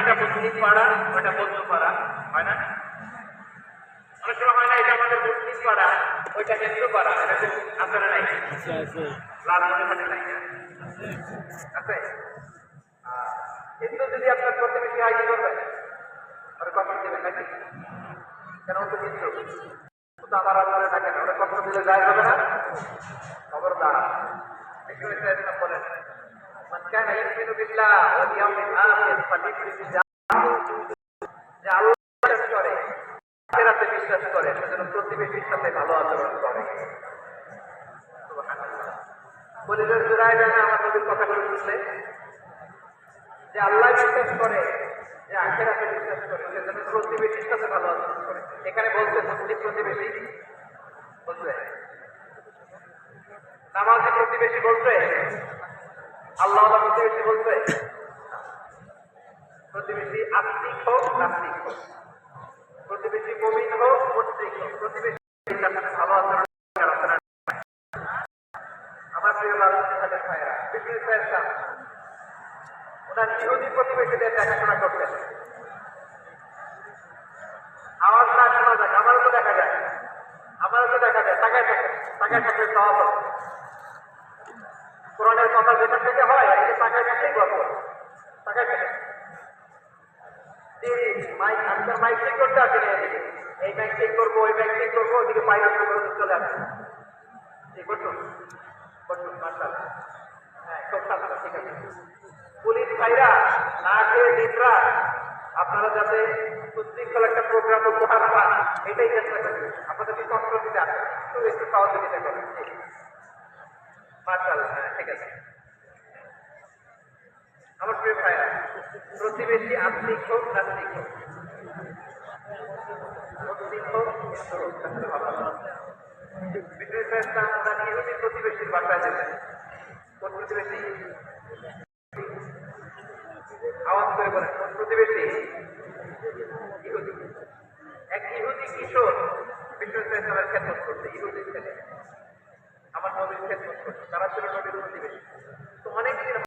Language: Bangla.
এটা মুসলিম পাড়া ওটা বৌদ্ধ পাড়া হয় না? অনেক সময় হয় না এটা আমাদের মুসলিম পাড়া ওইটা হিন্দু পাড়া এরকম আপনারা নাই? লাল নাই আছে? আহ, হিন্দু যদি আপনার প্রতিবেশী হয় কি করবেন? ওরা কখন দেবেন নাকি কেন তো হিন্দু? তো আমার আপনারা থাকেন ওরা কখন দিলে যায় হবে না? খবরদার। একটা বলেন। বিশ্বাস করে সেজন্য প্রতিবেশীর সাথে ভালো আচরণ করে। বলিলের জোড়ায় জানা আমাদের কথা শুনছে যে আল্লাহ বিশ্বাস করে, যে আখেরাতে বিশ্বাস করে, সেজন্য প্রতিবেশীর সাথে ভালো আচরণ করে। এখানে বলছে মুসলিম প্রতিবেশী। বলছে। নামাজে প্রতিবেশী বলছে আল্লাহ প্রতিবেশী বলছে? প্রতিবেশী আত্মিক হোক নাস্তিক হোক। প্রতিবেশী মমিন হোক মুসলিক হোক প্রতিবেশী ভালো আচরণ আমার প্রিয় রাজনীতি ভাইরা বিষ্ণু ইসলাম ওনার ইহুদি প্রতিবেশীদের দেখাশোনা করতেন আওয়াজ না শোনা আমারও তো দেখা যায়। আমারও তো দেখা যায়, তাকায় থাকে হবে কোরআনের কথা যেখান থেকে হয় এই তাকায় থাকলেই গল্প মাইক ঠিক করতে ঠিক করব ঠিক করব হ্যাঁ ঠিক আছে। পুলিশ না আপনারা যাতে সুশৃঙ্খল একটা প্রোগ্রাম উপহার পান, এটাই চেষ্টা করি। আপনাদেরকে কষ্ট দিতে একটু একটু সহযোগিতা করেন মার্শাল হ্যাঁ। আছে আমার প্রিয় ভাইরা, প্রতিবেশী আত্মিক হোক নাস্তিক হোক প্রতিবেশীর বাসায় কোন প্রতিবেশী? আওয়াজ কোন প্রতিবেশী? এক ইহুদি কিশোর বিষ্ণু ইসলামের ইহুদি ছেলে। খেদমত করছে তারা ছিল নবীর প্রতিবেশী।